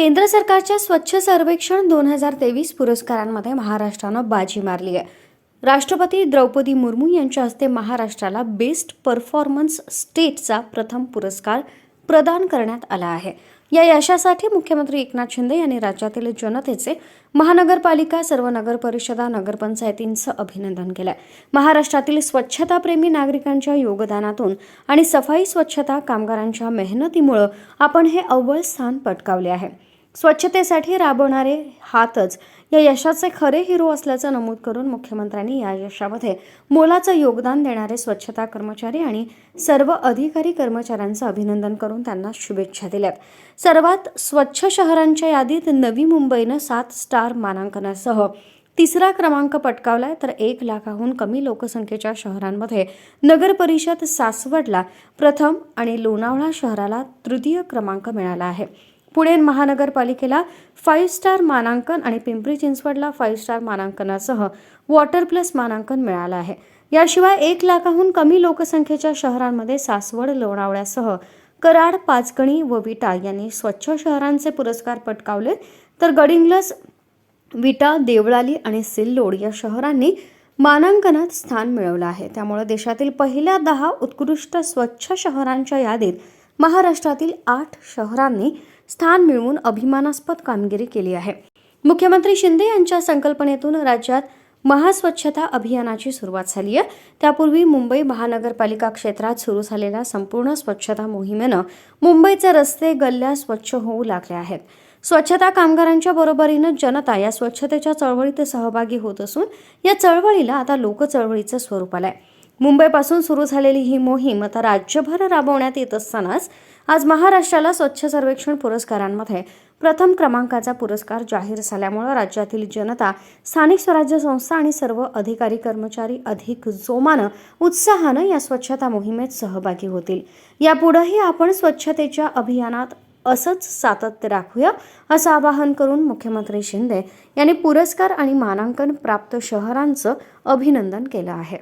केंद्र सरकारच्या स्वच्छ सर्वेक्षण दोन हजार तेवीस पुरस्कारांमध्ये महाराष्ट्रानं बाजी मारली आहे. राष्ट्रपती द्रौपदी मुर्मू यांच्या हस्ते महाराष्ट्राला बेस्ट परफॉर्मन्स स्टेटचा प्रथम पुरस्कार प्रदान करण्यात आला आहे. या यशासाठी मुख्यमंत्री एकनाथ शिंदे यांनी राज्यातील जनतेचे महानगरपालिका सर्व नगर परिषदा नगरपंचायतींचं अभिनंदन केलं महाराष्ट्रातील स्वच्छताप्रेमी नागरिकांच्या योगदानातून आणि सफाई स्वच्छता कामगारांच्या मेहनतीमुळं आपण हे अव्वल स्थान पटकावले आहे. स्वच्छतेसाठी राबवणारे हातच या यशाचे खरे हिरो असल्याचं नमूद करून मुख्यमंत्र्यांनी या यशामध्ये मोलाचं योगदान देणारे स्वच्छता कर्मचारी आणि सर्व अधिकारी कर्मचाऱ्यांचं अभिनंदन करून त्यांना शुभेच्छा दिल्यात. सर्वात स्वच्छ शहरांच्या यादीत नवी मुंबईनं सात स्टार मानांकनासह तिसरा क्रमांक पटकावलाय. तर एक लाखाहून कमी लोकसंख्येच्या शहरांमध्ये नगर परिषद सासवडला प्रथम आणि लोणावळा शहराला तृतीय क्रमांक मिळाला आहे. पुणे महानगरपालिकेला फाईव्ह स्टार मानांकन आणि पिंपरी चिंचवडला फाईव्ह स्टार मानांकनासह वॉटर प्लस मानांकन मिळालं आहे. याशिवाय एक लाखाहून कमी लोकसंख्येच्या शहरांमध्ये सासवड लोणावळ्यासह कराड पाचगणी व विटा यांनी स्वच्छ शहरांचे पुरस्कार पटकावले. तर गडिंग्लज विटा देवळाली आणि सिल्लोड या शहरांनी मानांकनात स्थान मिळवलं आहे. त्यामुळे देशातील पहिल्या दहा उत्कृष्ट स्वच्छ शहरांच्या यादीत महाराष्ट्रातील आठ शहरांनी स्थान मिळवून अभिमानास्पद कामगिरी केली आहे. मुख्यमंत्री शिंदे यांच्या संकल्पनेतून राज्यात महास्वच्छता अभियानाची सुरुवात झाली आहे. त्यापूर्वी मुंबई महानगरपालिका क्षेत्रात सुरू झालेल्या संपूर्ण स्वच्छता मोहिमेनं मुंबईचे रस्ते गल्ल्या स्वच्छ होऊ लागले आहेत. स्वच्छता कामगारांच्या बरोबरीनं जनता या स्वच्छतेच्या चळवळीत सहभागी होत असून या चळवळीला आता लोकचळवळीचं स्वरूप आहे मुंबईपासून सुरू झालेली ही मोहीम आता राज्यभर राबवण्यात येत असतानाच आज महाराष्ट्राला स्वच्छ सर्वेक्षण पुरस्कारांमध्ये प्रथम क्रमांकाचा पुरस्कार जाहीर झाल्यामुळं राज्यातील जनता स्थानिक स्वराज्य संस्था आणि सर्व अधिकारी कर्मचारी अधिक जोमानं उत्साहानं या स्वच्छता मोहिमेत सहभागी होतील. यापुढेही आपण स्वच्छतेच्या अभियानात असंच सातत्य राखूया असं आवाहन करून मुख्यमंत्री शिंदे यांनी पुरस्कार आणि मानांकन प्राप्त शहरांचं अभिनंदन केलं आहे.